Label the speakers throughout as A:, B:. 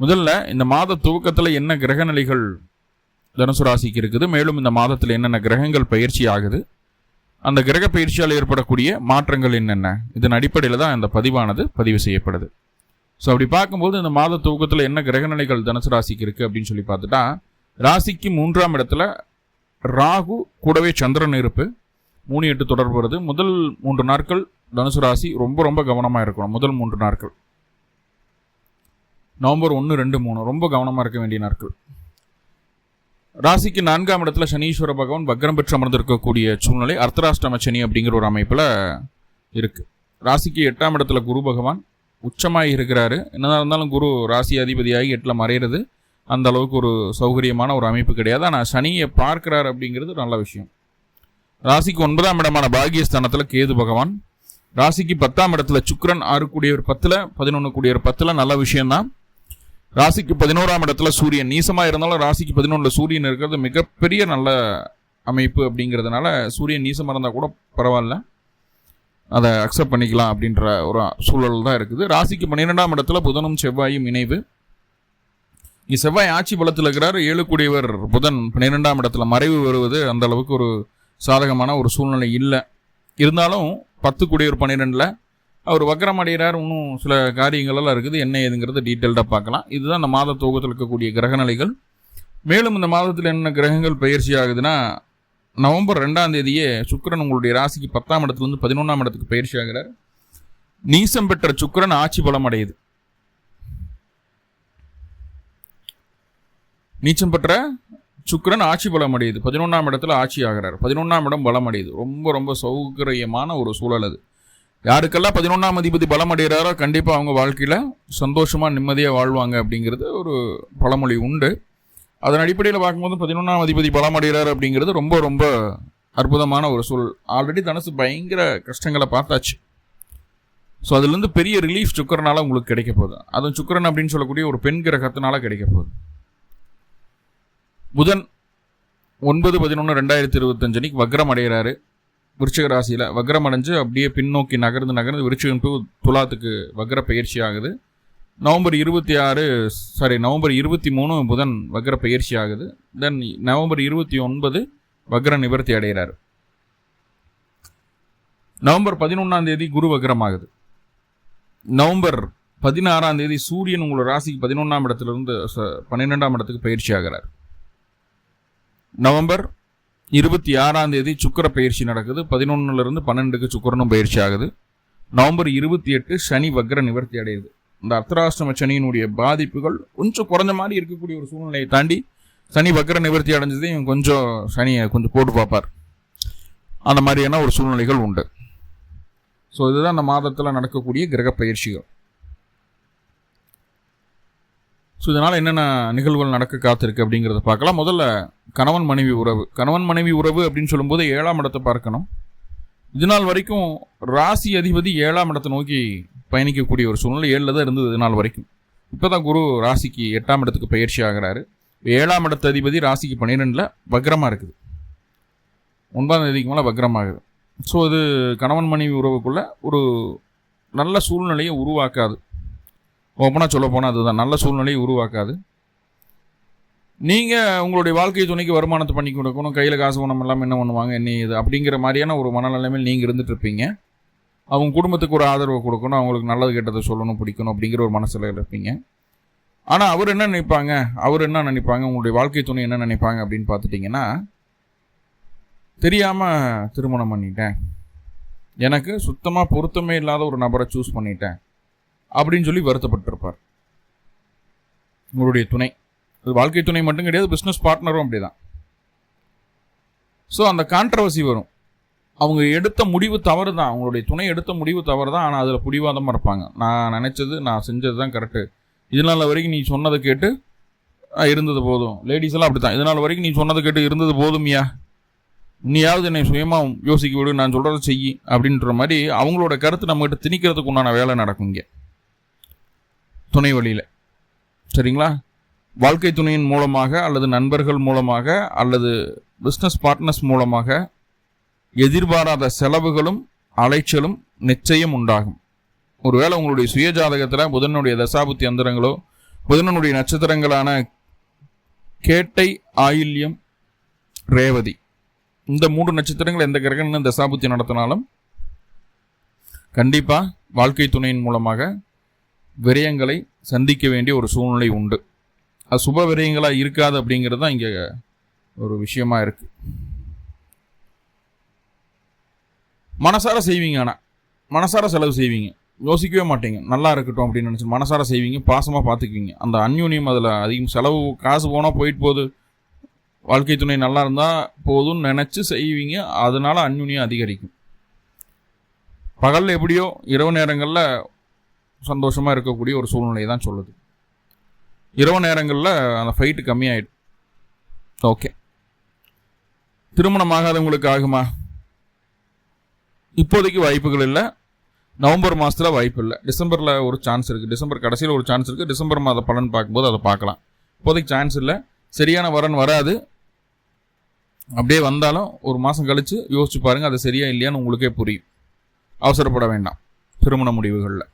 A: முதல்ல இந்த மாத துவக்கத்தில் என்ன கிரகநிலைகள் தனுசு ராசிக்கு இருக்குது மேலும் இந்த மாதத்தில் என்னென்ன கிரகங்கள் பயிற்சி ஆகுது அந்த கிரக பயிற்சியால் ஏற்படக்கூடிய மாற்றங்கள் என்னென்ன இதன் அடிப்படையில் தான் இந்த பதிவானது பதிவு செய்யப்படுது. ஸோ அப்படி பார்க்கும்போது இந்த மாத துவக்கத்தில் என்ன கிரகநிலைகள் தனுசு ராசிக்கு இருக்குது அப்படின்னு சொல்லி பார்த்துட்டா ராசிக்கு மூன்றாம் இடத்துல ராகு கூடவே சந்திரன் இருப்பு மூணு எட்டு தொடர்பு வருது. முதல் மூன்று நாட்கள் தனுசு ராசி ரொம்ப ரொம்ப கவனமாக இருக்கணும் முதல் மூன்று நாட்கள். நவம்பர் ஒன்று ரெண்டு மூணு. ரொம்ப கவனமாக இருக்க வேண்டிய நாட்கள். ராசிக்கு நான்காம் இடத்துல சனீஸ்வர பகவான் வக்ரம் பெற்று அமர்ந்திருக்கக்கூடிய சூழ்நிலை அர்த்தராஷ்டிரம சனி அப்படிங்கிற ஒரு அமைப்பில் இருக்குது ராசிக்கு எட்டாம் இடத்துல குரு பகவான் உச்சமாக இருக்கிறாரு. என்னதான் இருந்தாலும் குரு ராசி அதிபதியாகி எட்டில் மறையிறது அந்த அளவுக்கு ஒரு சௌகரியமான ஒரு அமைப்பு கிடையாது. ஆனால் சனியை பார்க்கிறார் அப்படிங்கிறது நல்ல விஷயம். ராசிக்கு ஒன்பதாம் இடமான பாகியஸ்தானத்தில் கேது பகவான். ராசிக்கு பத்தாம் இடத்துல சுக்கரன் ஆறு கூடிய ஒரு பத்தில் பதினொன்று கூடிய ஒரு பத்தில் நல்ல விஷயம்தான். ராசிக்கு பதினோராம் இடத்துல சூரியன். நீசமாக இருந்தாலும் ராசிக்கு பதினொன்றில் சூரியன் இருக்கிறது மிகப்பெரிய நல்ல அமைப்பு அப்படிங்கிறதுனால சூரியன் நீசமாக இருந்தால் கூட பரவாயில்ல. அதை அக்செப்ட் பண்ணிக்கலாம் அப்படின்ற ஒரு சூழல் தான் இருக்குது. ராசிக்கு பன்னிரெண்டாம் இடத்துல புதனும் செவ்வாயும் இணைவு. இங்கே செவ்வாய் ஆட்சி பலத்தில் இருக்கிறார். ஏழு கூடியவர் புதன் பன்னிரெண்டாம் இடத்துல மறைவு வருவது அந்த அளவுக்கு ஒரு சாதகமான ஒரு சூழ்நிலை இல்லை. இருந்தாலும் பத்து கூடியவர் பன்னிரெண்டில் அவர் வக்கரம் அடைகிறார் இன்னும் சில காரியங்களெல்லாம் இருக்குது. என்ன ஏதுங்கிறது டீட்டெயில்டாக பார்க்கலாம். இதுதான் இந்த மாத துவக்கத்தில் இருக்கக்கூடிய கிரகநிலைகள். மேலும் இந்த மாதத்தில் என்ன கிரகங்கள் பயிற்சி ஆகுதுன்னா நவம்பர் ரெண்டாம் தேதியே சுக்கிரன் உங்களுடைய ராசிக்கு பத்தாம் இடத்துலேருந்து பதினொன்றாம் இடத்துக்கு பயிற்சி ஆகிறார். நீசம் பெற்ற சுக்கிரன் ஆட்சி பலம் அடையுது. நீச்சம் பெற்ற சுக்கிரன் ஆட்சி பலம் அடையுது. பதினொன்றாம் இடத்துல ஆட்சி ஆகிறார். பதினொன்றாம் இடம் பலம் அடையுது. ரொம்ப ரொம்ப சௌகரியமான ஒரு சூழல் அது. யாருக்கெல்லாம் பதினொன்றாம் அதிபதி பலம் அடைகிறாரோ கண்டிப்பாக அவங்க வாழ்க்கையில் சந்தோஷமாக நிம்மதியாக வாழ்வாங்க அப்படிங்கிறது ஒரு பழமொழி உண்டு. அதன் அடிப்படையில் பார்க்கும்போது பதினொன்றாம் அதிபதி பலம் அடைகிறார் அப்படிங்கிறது ரொம்ப ரொம்ப அற்புதமான ஒரு சூழல் ஆல்ரெடி தனுசு பயங்கர கஷ்டங்களை பார்த்தாச்சு. ஸோ அதுலேருந்து பெரிய ரிலீஃப் சுக்கரனால் உங்களுக்கு கிடைக்க போகுது. அதுவும் சுக்கரன் அப்படின்னு சொல்லக்கூடிய ஒரு பெண் கிரகத்தினால கிடைக்க போகுது. புதன் ஒன்பது பதினொன்று ரெண்டாயிரத்தி இருபத்தஞ்சு அன்னைக்கு வக்ரம் அடைகிறாரு. விருச்சிக ராசியில் வக்ரம் அடைஞ்சு அப்படியே பின்னோக்கி நகர்ந்து நகர்ந்து விருச்சிகம் டு துலாத்துக்கு வக்ர பயிற்சி ஆகுது. நவம்பர் இருபத்தி ஆறு சாரி நவம்பர் இருபத்தி மூணு புதன் வக்ர பயிற்சி ஆகுது. தென் நவம்பர் இருபத்தி ஒன்பது வக்ர நிவர்த்தி அடைகிறார். நவம்பர் பதினொன்றாம் தேதி குரு வக்ரம் ஆகுது நவம்பர் பதினாறாம் தேதி சூரியன் உங்களோட ராசிக்கு பதினொன்றாம் இடத்துலேருந்து ச- பன்னிரெண்டாம் இடத்துக்கு பயிற்சி ஆகிறார். நவம்பர் இருபத்தி ஆறாம் தேதி சுக்கிர பயிற்சி நடக்குது. பதினொன்னுலேருந்து பன்னெண்டுக்கு சுக்கரனும் பயிற்சி ஆகுது. நவம்பர் இருபத்தி எட்டு சனி வக்ர நிவர்த்தி அடையுது. இந்த அர்த்தராஷ்டம சனியினுடைய பாதிப்புகள் கொஞ்சம் குறைஞ்ச மாதிரி இருக்கக்கூடிய ஒரு சூழ்நிலையை தாண்டி சனி வக்ர நிவர்த்தி அடைஞ்சதையும் கொஞ்சம் சனியை கொஞ்சம் போட்டு பார்ப்பார். அந்த மாதிரியான ஒரு சூழ்நிலைகள் உண்டு. ஸோ இதுதான் அந்த மாதத்தில் நடக்கக்கூடிய கிரக பயிற்சிகள். ஸோ இதனால் என்னென்ன நிகழ்வுகள் நடக்க காத்திருக்கு அப்படிங்கிறத பார்க்கலாம். முதல்ல கணவன் மனைவி உறவு. கணவன் மனைவி உறவு அப்படின்னு சொல்லும்போது ஏழாம் இடத்தை பார்க்கணும். இது நாள் வரைக்கும் ராசி அதிபதி ஏழாம் இடத்தை நோக்கி பயணிக்கக்கூடிய ஒரு சூழ்நிலை ஏழில் தான் இருந்தது இது நாள் வரைக்கும். இப்போ தான் குரு ராசிக்கு எட்டாம் இடத்துக்கு பயிற்சி ஆகிறாரு. ஏழாம் இடத்து அதிபதி ராசிக்கு பன்னிரெண்டில் வக்ரமாக இருக்குது. ஒன்பதாம் தேதிக்கு மேலே வக்ரமாகுது. ஸோ அது கணவன் மனைவி உறவுக்குள்ள ஒரு நல்ல சூழ்நிலையை உருவாக்காது. ஓப்பனாக சொல்ல போனால் அதுதான். நல்ல சூழ்நிலையை உருவாக்காது. நீங்கள் உங்களுடைய வாழ்க்கை துணைக்கு வருமானத்தை பண்ணி கொடுக்கணும். கையில் காசு பணம் எல்லாம் என்ன பண்ணுவாங்க என்ன இது அப்படிங்கிற மாதிரியான ஒரு மனநிலைமையில் நீங்கள் இருந்துட்டு இருப்பீங்க. அவங்க குடும்பத்துக்கு ஒரு ஆதரவு கொடுக்கணும். அவங்களுக்கு நல்லது கெட்டதை சொல்லணும் பிடிக்கணும் அப்படிங்கிற ஒரு மனசில் இருப்பீங்க. ஆனால் அவர் என்ன நினைப்பாங்க? அவர் என்ன நினைப்பாங்க? உங்களுடைய வாழ்க்கை துணை என்ன நினைப்பாங்க அப்படின்னு பார்த்துட்டிங்கன்னா தெரியாமல் திருமணம் பண்ணிட்டேன். எனக்கு சுத்தமாக பொருத்தமே இல்லாத ஒரு நபரை சூஸ் பண்ணிட்டேன். அப்படின்னு சொல்லி வருத்தப்பட்டிருப்பார். உங்களுடைய துணை. அது வாழ்க்கை துணை மட்டும் கிடையாது பிஸ்னஸ் பார்ட்னரும் அப்படிதான். ஸோ அந்த கான்ட்ரவர்சி வரும். அவங்க எடுத்த முடிவு தவறு தான் அவங்களுடைய துணை எடுத்த முடிவு தவறு தான் ஆனால் அதில் பிடிவாதமாக இருப்பாங்க. நான் நினச்சது நான் செஞ்சது தான் கரெக்டு இதனால வரைக்கும் நீ சொன்னதை கேட்டு இருந்தது போதும். லேடிஸ் எல்லாம் அப்படித்தான். இது வரைக்கும் நீ சொன்னதை கேட்டு இருந்தது போதும்யா நீயாவது என்னை சுயமாக யோசிக்க விடு. நான் சொல்கிறத செய். அப்படின்ற மாதிரி அவங்களோட கருத்து நம்மகிட்ட திணிக்கிறதுக்கு உண்டான வேலை நடக்கும் இங்கே. துணை வழியில். சரிங்களா? வாழ்க்கை துணையின் மூலமாக அல்லது நண்பர்கள் மூலமாக அல்லது பிஸ்னஸ் பார்ட்னர்ஸ் மூலமாக எதிர்பாராத செலவுகளும் அலைச்சலும் நிச்சயம் உண்டாகும். ஒருவேளை உங்களுடைய சுய ஜாதகத்தில் புதனுடைய தசாபுத்தி அந்தரங்களோ புதனனுடைய நட்சத்திரங்களான கேட்டை ஆயில்யம் ரேவதி இந்த மூன்று நட்சத்திரங்கள் எந்த கிரகங்களும் தசாபுத்தி நடத்தினாலும் கண்டிப்பாக வாழ்க்கை துணையின் மூலமாக விரயங்களை சந்திக்க வேண்டிய ஒரு சூழ்நிலை உண்டு. அது சுப விரயங்களாக இருக்காது அப்படிங்கிறது தான் இங்கே ஒரு விஷயமா இருக்குது மனசார செய்வீங்க ஆனால் மனசார செலவு செய்வீங்க. யோசிக்கவே மாட்டீங்க. நல்லா இருக்கட்டும் அப்படின்னு நினச்சி மனசார செய்வீங்க பாசமாக பார்த்துக்குவீங்க அந்த அந்யூன்யம் அதில் அதிகம் செலவு காசு போனால் போயிட்டு போகுது. வாழ்க்கை துணை நல்லா இருந்தால் போதும்னு நினச்சி செய்வீங்க. அதனால அந்யூன்யம் அதிகரிக்கும். பகலில் எப்படியோ இரவு நேரங்களில் சந்தோஷமாக இருக்கக்கூடிய ஒரு சூழ்நிலையை தான் சொல்லுது. இரவு நேரங்களில் அந்த ஃபைட்டு கம்மியாயிடும் ஓகே திருமணம் ஆகாதவங்களுக்கு ஆகுமா? இப்போதைக்கு வாய்ப்புகள் இல்லை. நவம்பர் மாதத்தில் வாய்ப்பு இல்லை. டிசம்பரில் ஒரு சான்ஸ் இருக்குது டிசம்பர் கடைசியில் ஒரு சான்ஸ் இருக்குது டிசம்பர் மாத பலன் பார்க்கும்போது அதை பார்க்கலாம். இப்போதைக்கு சான்ஸ் இல்லை. சரியான வரன் வராது. அப்படியே வந்தாலும் ஒரு மாதம் கழித்து யோசிச்சு பாருங்கள் அது சரியா இல்லையான்னு உங்களுக்கே புரியும். அவசரப்பட வேண்டாம். திருமண முடிவுகளில்.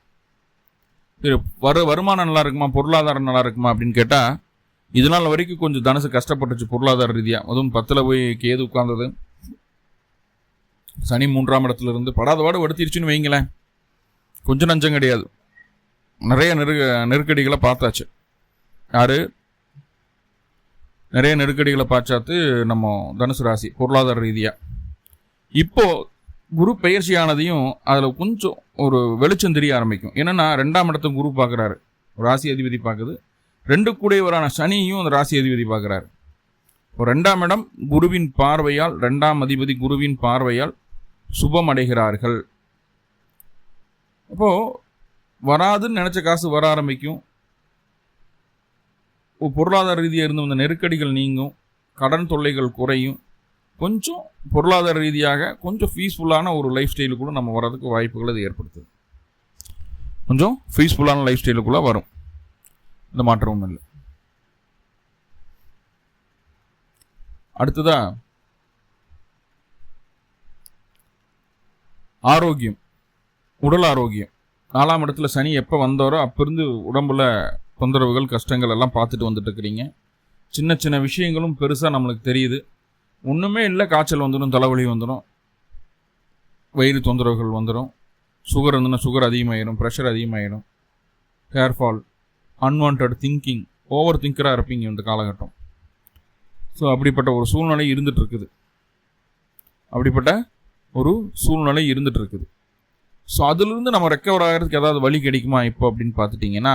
A: வரு வருமானம் நல்லா இருக்குமா? பொருளாதாரம் நல்லா இருக்குமா? அப்படின்னு கேட்டால் இது நாள் வரைக்கும் கொஞ்சம் தனுசு கஷ்டப்பட்டுச்சு பொருளாதார ரீதியாக அதுவும் பத்தில் போய் கேது உட்கார்ந்தது. சனி மூன்றாம் இடத்துல இருந்து படாத பாடு படுத்திருச்சுன்னு வைங்களேன். கொஞ்சம் நஞ்சம் கிடையாது. நிறைய நெரு நெருக்கடிகளை பார்த்தாச்சு. யார்? நிறைய நெருக்கடிகளை பார்த்தாத்து நம்ம தனுசு ராசி பொருளாதார ரீதியாக இப்போ குரு பெயர்ச்சியானதையும் அதில் கொஞ்சம் ஒரு வெளிச்சம் தெரிய ஆரம்பிக்கும். என்னென்னா ரெண்டாம் இடத்த குரு பார்க்குறாரு. ராசி அதிபதி பார்க்குது. ரெண்டு கூடையவரான சனியும் அந்த ராசி அதிபதி பார்க்குறாரு. இப்போ ரெண்டாம் இடம் குருவின் பார்வையால் ரெண்டாம் அதிபதி குருவின் பார்வையால் சுபம் அடைகிறார்கள். அப்போது வராதுன்னு நினச்ச காசு வர ஆரம்பிக்கும். பொருளாதார ரீதியாக இருந்து வந்த நெருக்கடிகள் நீங்கும். கடன் தொல்லைகள் குறையும். கொஞ்சம் பொருளாதார ரீதியாக கொஞ்சம் பீஸ்ஃபுல்லான ஒரு லைஃப் ஸ்டைலுக்குள்ள நம்ம வர்றதுக்கு வாய்ப்புகள் அது ஏற்படுத்துது. கொஞ்சம் பீஸ்ஃபுல்லான லைஃப் ஸ்டைலுக்குள்ள வரும். இந்த மாற்றமும் இல்லை. அடுத்ததா ஆரோக்கியம் உடல் ஆரோக்கியம். நாலாம் இடத்துல சனி எப்போ வந்தாரோ அப்பிருந்து உடம்புல தொந்தரவுகள் கஷ்டங்கள் எல்லாம் பார்த்துட்டு வந்துட்டு இருக்கிறீங்க. சின்ன சின்ன விஷயங்களும் பெருசாக நம்மளுக்கு தெரியுது. ஒன்றுமே இல்லை காய்ச்சல் வந்துடும் தலைவலி வந்துடும் வயிறு தொந்தரவுகள் வந்துடும் சுகர் இருந்ததுன்னா சுகர் அதிகமாயிடும் pressure அதிகமாயிடும் hair fall unwanted thinking over திங்கராக இருப்பீங்க இந்த காலகட்டம். ஸோ அப்படிப்பட்ட ஒரு சூழ்நிலை இருந்துகிட்ருக்குது அப்படிப்பட்ட ஒரு சூழ்நிலை இருந்துகிட்ருக்குது ஸோ அதுலேருந்து நம்ம ரெக்கவர் ஆகிறதுக்கு ஏதாவது வழி கிடைக்குமா இப்போ அப்படின்னு பார்த்துட்டிங்கன்னா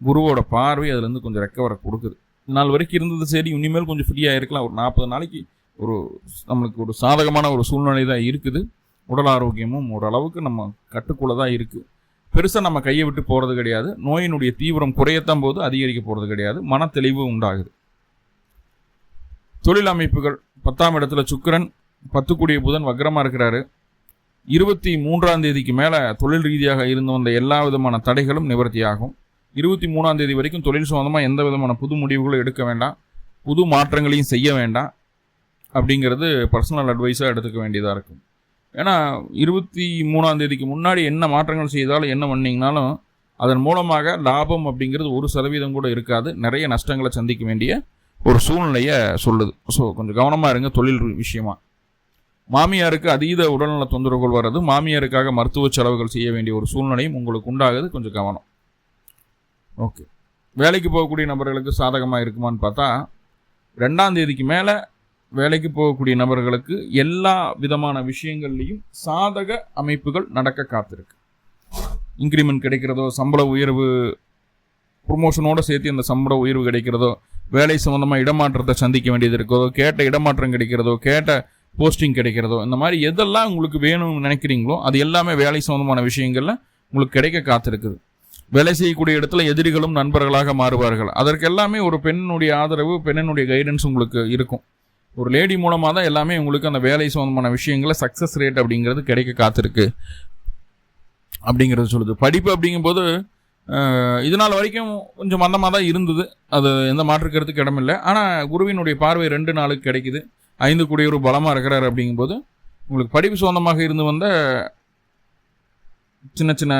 A: குருவோட பார்வை அதுலேருந்து கொஞ்சம் ரெக்கவரை கொடுக்குது. நாள் வரைக்கும் இருந்தது சரி இனிமேல் கொஞ்சம் ஃப்ரீயாக இருக்கலாம். ஒரு நாற்பது நாளைக்கு ஒரு நம்மளுக்கு ஒரு சாதகமான ஒரு சூழ்நிலை தான் இருக்குது. உடல் ஆரோக்கியமும் ஓரளவுக்கு நம்ம கட்டுக்குள்ளே தான் இருக்குது பெருசாக நம்ம கையை விட்டு போகிறது கிடையாது. நோயினுடைய தீவிரம் குறையத்தான் போது அதிகரிக்க போகிறது கிடையாது. மன தெளிவு உண்டாகுது. தொழில் அமைப்புகள் பத்தாம் இடத்துல சுக்கிரன் பத்து கூடிய புதன் வக்ரமாக இருக்கிறாரு. இருபத்தி மூன்றாம் தேதிக்கு மேலே தொழில் ரீதியாக இருந்து வந்த எல்லா விதமான தடைகளும் நிவர்த்தியாகும். இருபத்தி மூணாம் தேதி வரைக்கும் தொழில் சம்மந்தமாக எந்த விதமான புது முடிவுகளும் எடுக்க வேண்டாம். புது மாற்றங்களையும் செய்ய வேண்டாம். அப்படிங்கிறது பர்சனல் அட்வைஸாக எடுத்துக்க வேண்டியதாக இருக்கும். ஏன்னா இருபத்தி மூணாம் தேதிக்கு முன்னாடி என்ன மாற்றங்கள் செய்தாலும் என்ன பண்ணிங்கனாலும் அதன் மூலமாக லாபம் அப்படிங்கிறது ஒரு சதவீதம் கூட இருக்காது. நிறைய நஷ்டங்களை சந்திக்க வேண்டிய ஒரு சூழ்நிலையை சொல்லுது. ஸோ கொஞ்சம் கவனமாக இருங்க தொழில் விஷயமா. மாமியாருக்கு அதீத உடல்நல தொந்தரவுகள் வர்றது மாமியாருக்காக மருத்துவ செலவுகள் செய்ய வேண்டிய ஒரு சூழ்நிலையும் உங்களுக்கு உண்டாகுது. கொஞ்சம் கவனம். ஓகே. வேலைக்கு போகக்கூடிய நபர்களுக்கு சாதகமாக இருக்குமான்னு பார்த்தா ரெண்டாம் தேதிக்கு மேலே வேலைக்கு போகக்கூடிய நபர்களுக்கு எல்லா விதமான விஷயங்கள்லையும் சாதக அமைப்புகள் நடக்க காத்திருக்கு. இன்க்ரிமெண்ட் கிடைக்கிறதோ சம்பள உயர்வு ப்ரொமோஷனோடு சேர்த்து அந்த சம்பள உயர்வு கிடைக்கிறதோ வேலை சம்மந்தமாக இடமாற்றத்தை சந்திக்க வேண்டியது இருக்கிறதோ கேட்ட இடமாற்றம் கிடைக்கிறதோ கேட்ட போஸ்டிங் கிடைக்கிறதோ இந்த மாதிரி எதெல்லாம் உங்களுக்கு வேணும்னு நினைக்கிறீங்களோ அது எல்லாமே வேலை சம்மந்தமான விஷயங்களில் உங்களுக்கு கிடைக்க காத்திருக்குது. வேலை செய்யக்கூடிய இடத்துல எதிரிகளும் நண்பர்களாக மாறுவார்கள். அதற்கு எல்லாமே ஒரு பெண்ணுடைய ஆதரவு பெண்ணினுடைய கைடன்ஸ் உங்களுக்கு இருக்கும். ஒரு லேடி மூலமாக தான் எல்லாமே உங்களுக்கு அந்த வேலை சம்பந்தமான விஷயங்களை சக்ஸஸ் ரேட் அப்படிங்கிறது கிடைக்க காத்திருக்கு. அப்படிங்கிறது சொல்லுது. படிப்பு அப்படிங்கும்போது அஹ், இது நாள் வரைக்கும் கொஞ்சம் மந்தமாக தான் இருந்தது. அது எந்த மாற்றுக்கிறதுக்கு இடமில்லை. ஆனால் குருவினுடைய பார்வை ரெண்டு நாளுக்கு கிடைக்குது. ஐந்து கூடிய ஒரு பலமாக இருக்கிறார் அப்படிங்கும்போது உங்களுக்கு படிப்பு சொந்தமாக இருந்து வந்த சின்ன சின்ன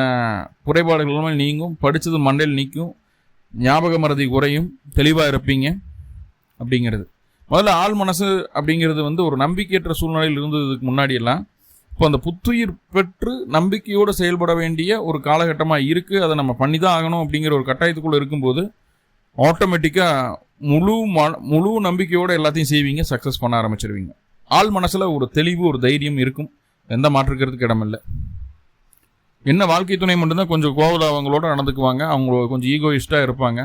A: குறைபாடுகள் எல்லாமே நீங்கும். படித்தது மண்டையில் நிற்கும் ஞாபக மறதி குறையும். தெளிவாக இருப்பீங்க. அப்படிங்கிறது. முதல்ல ஆள் மனசு அப்படிங்கிறது வந்து ஒரு நம்பிக்கையற்ற சூழ்நிலையில் இருந்ததுக்கு முன்னாடியெல்லாம் இப்போ அந்த புத்துயிர் பெற்று நம்பிக்கையோடு செயல்பட வேண்டிய ஒரு காலகட்டமாக இருக்குது அதை நம்ம பண்ணி தான் ஆகணும் அப்படிங்கிற ஒரு கட்டாயத்துக்குள்ளே இருக்கும்போது ஆட்டோமேட்டிக்காக முழு ம முழு நம்பிக்கையோடு எல்லாத்தையும் செய்வீங்க சக்ஸஸ் பண்ண ஆரம்பிச்சிருவீங்க. ஆள் மனசில் ஒரு தெளிவு ஒரு தைரியம் இருக்கும். எந்த மாற்றுக்கிறதுக்கு இடமில்லை. என்ன வாழ்க்கை துணை மட்டும்தான் கொஞ்சம் கோவில் அவங்களோட நடந்துக்குவாங்க. அவங்க கொஞ்சம் ஈகோயிஸ்டாக இருப்பாங்க.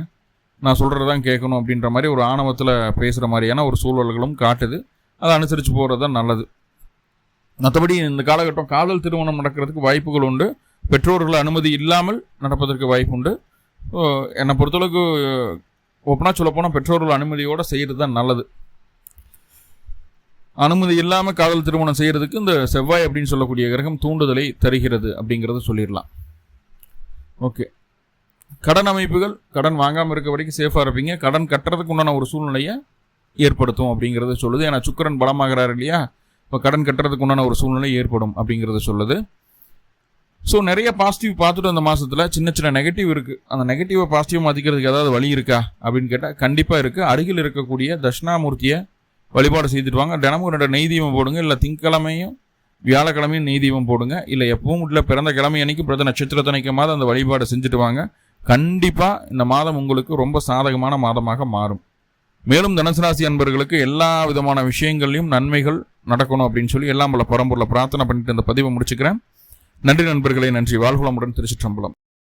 A: நான் சொல்கிறது தான் கேட்கணும் அப்படின்ற மாதிரி ஒரு ஆணவத்தில் பேசுகிற மாதிரியான ஒரு சூழல்களும் காட்டுது. அதை அனுசரித்து போகிறது தான் நல்லது. மற்றபடி இந்த காலகட்டம் காதல் திருமணம் நடக்கிறதுக்கு வாய்ப்புகள் உண்டு. பெற்றோர்கள் அனுமதி இல்லாமல் நடப்பதற்கு வாய்ப்பு உண்டு. என்னை பொறுத்தளவுக்கு ஓப்பனாக சொல்லப்போனால் பெற்றோர்கள் அனுமதியோடு செய்கிறது தான் நல்லது. அனுமதி இல்லாமல் காதல் திருமணம் செய்கிறதுக்கு இந்த செவ்வாய் அப்படின்னு சொல்லக்கூடிய கிரகம் தூண்டுதலை தருகிறது அப்படிங்கிறத சொல்லிடலாம். ஓகே. கடன் அமைப்புகள் கடன் வாங்காமல் இருக்க வரைக்கும் சேஃபாக இருப்பீங்க. கடன் கட்டுறதுக்கு உண்டான ஒரு சூழ்நிலையை ஏற்படுத்தும் அப்படிங்கிறத சொல்லுது. ஏன்னா சுக்கிரன் பலமாகிறார் இல்லையா? இப்போ கடன் கட்டுறதுக்கு உண்டான ஒரு சூழ்நிலை ஏற்படும் அப்படிங்கிறத சொல்லுது. ஸோ நிறைய பாசிட்டிவ் பார்த்துட்டு அந்த மாதத்தில் சின்ன சின்ன நெகட்டிவ் இருக்குது அந்த நெகட்டிவை பாசிட்டிவ் மாற்றிக்கிறதுக்கு ஏதாவது வழி இருக்கா? அப்படின்னு கேட்டால் கண்டிப்பாக இருக்குது அருகில் இருக்கக்கூடிய தட்சிணாமூர்த்தியை வழிபாடு செய்துட்டு வாங்க தினமும் ரெண்டு நெய் தீபம் போடுங்க. இல்லை திங்கக்கிழமையும் வியாழக்கிழமையும் நெய் தீபம் போடுங்க. இல்லை எப்பவும் இல்லை பிறந்த கிழமை அன்னைக்கு பிறந்த நட்சத்திரத்தனைக்கு மாதம் அந்த வழிபாடு செஞ்சுட்டு வாங்க கண்டிப்பாக இந்த மாதம் உங்களுக்கு ரொம்ப சாதகமான மாதமாக மாறும். மேலும் தனுசுராசி அன்பர்களுக்கு எல்லா விதமான விஷயங்கள்லையும் நன்மைகள் நடக்கணும் அப்படின்னு சொல்லி எல்லாம் பல பரம்பூரில் பிரார்த்தனை பண்ணிட்டு இந்த பதிவை முடிச்சுக்கிறேன். நன்றி நண்பர்களே நன்றி. வாழ்வளமுடன் திருச்சிற்றம்பலம்.